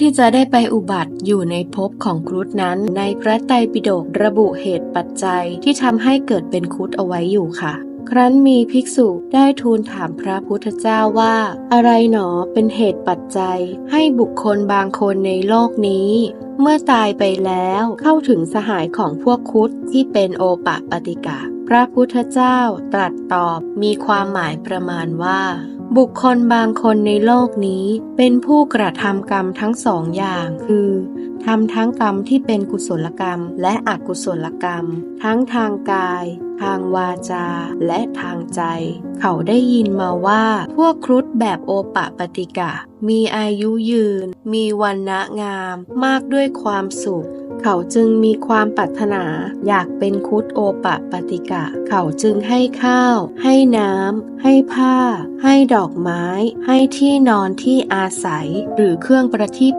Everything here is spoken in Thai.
ที่จะได้ไปอุบัติอยู่ในภพของครุฑนั้น ในพระไตรปิฎกระบุเหตุปัจจัยที่ทำให้เกิดเป็นครุฑเอาไว้อยู่ค่ะ ครั้นมีภิกษุได้ทูลถามพระพุทธเจ้าว่า อะไรหนอเป็นเหตุปัจจัย ให้บุคคลบางคนในโลกนี้ เมื่อตายไปแล้วเข้าถึงสหายของพวกครุฑที่เป็นโอปะปฏิกะพระพุทธเจ้าตรัสตอบมีความหมายประมาณว่า บุคคลบางคนในโลกนี้เป็นผู้กระทำกรรมทั้งสองอย่าง คือทำทั้งกรรมที่เป็นกุศลกรรม และอกุศลกรรม ทั้งทางกาย ทางวาจา และทางใจ เขาได้ยินมาว่า พวกครุฑแบบโอปะปฏิกะ มีอายุยืน มีวันณะงาม มากด้วยความสุข เขาจึงมีความปรารถนา อยากเป็นคุดโอปะปฏิกะ เขาจึงให้ข้าว ให้น้ำให้ผ้า ให้ดอกไม้ ให้ที่นอนที่อาศัย หรือเครื่องประทีป